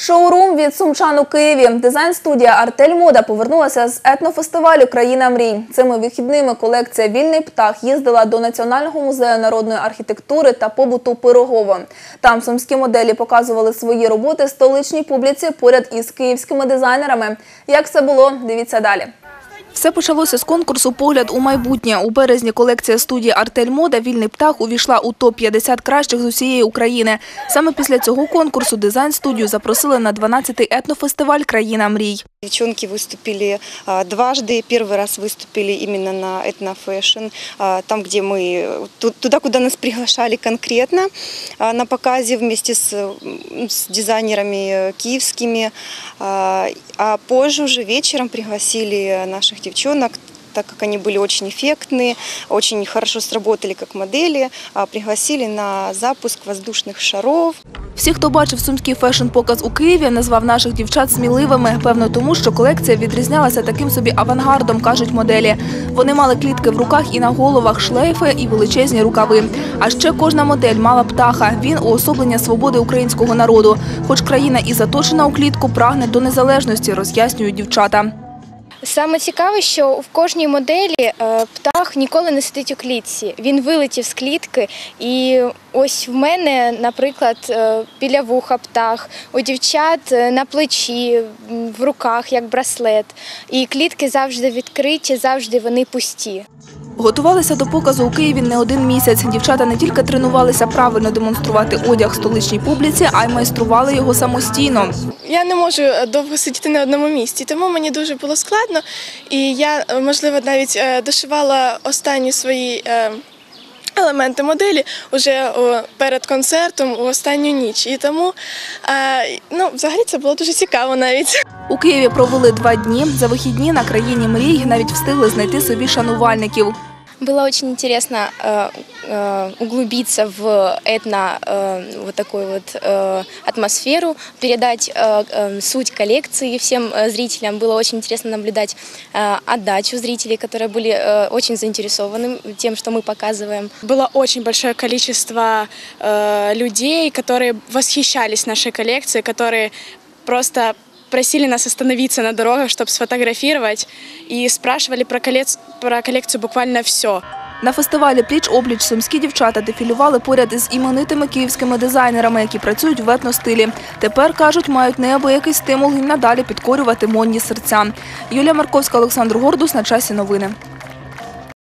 Шоурум від сумчан у Києві. Дизайн-студія Артель Мода повернулася з етнофестивалю Країна мрій. Цими вихідними колекція Вільний птах їздила до Національного музею народної архітектури та побуту Пирогово. Там сумські моделі показували свої роботи столичній публіці поряд із київськими дизайнерами. Як це було, дивіться далі. Все почалося з конкурсу «Погляд у майбутнє». У березні колекція студії «Артель Мода» «Вільний птах» увійшла у топ-50 кращих з усієї України. Саме після цього конкурсу дизайн-студію запросили на 12-й етнофестиваль «Країна мрій». Девчонки выступили а, дважды. Первый раз выступили именно на этнофэшн, а, там, где мы, ту- туда, куда нас приглашали конкретно а, на показе вместе с, м, с дизайнерами э, киевскими. А а позже уже вечером пригласили наших девчонок, так как они были очень эффектные, очень хорошо сработали как модели, а, пригласили на запуск воздушных шаров. Всі, хто бачив сумський фешн-показ у Києві, назвав наших дівчат сміливими. Певно, тому що колекція відрізнялася таким собі авангардом, кажуть моделі. Вони мали клітки в руках і на головах, шлейфи і величезні рукави. А ще кожна модель мала птаха. Він уособлення свободи українського народу. Хоч країна і заточена у клітку, прагне до незалежності, роз'яснюють дівчата. Саме цікаве, що в кожній моделі е, птах ніколи не сидить у клітці. Він вилетів з клітки. І ось в мене, наприклад, е, біля вуха птах, у дівчат е, на плечі, в руках, як браслет. І клітки завжди відкриті, завжди вони пусті. Готувалися до показу у Києві не один місяць. Дівчата не тільки тренувалися правильно демонструвати одяг столичній публіці, а й майстрували його самостійно. Я не можу е, довго сидіти на одному місці, тому мені дуже було складно. І я, е, можливо, навіть е, дошивала останні свої елементи моделі уже перед концертом у останню ніч. І тому ну, взагалі це було дуже цікаво навіть. У Києві провели два дні. За вихідні на країні мрій навіть встигли знайти собі шанувальників. Было очень интересно э, э, углубиться в этно э, вот такую вот э, атмосферу, передать э, э, суть коллекции всем э, зрителям. Было очень интересно наблюдать э, отдачу зрителей, которые были э, очень заинтересованы тем, что мы показываем. Было очень большое количество э, людей, которые восхищались нашей коллекцией, которые просто просили нас остановиться на дорогах, чтобы сфотографировать, и спрашивали про, колец- про коллекцию буквально все. На фестивалі Пліч-обліч сумські дівчата дефілювали поряд із іменитими київськими дизайнерами, які працюють в етностилі. Тепер, кажуть, мають неабиякий стимул і надалі підкорювати модні серця. Юлія Марковська, Олександр Гордус. На часі новини.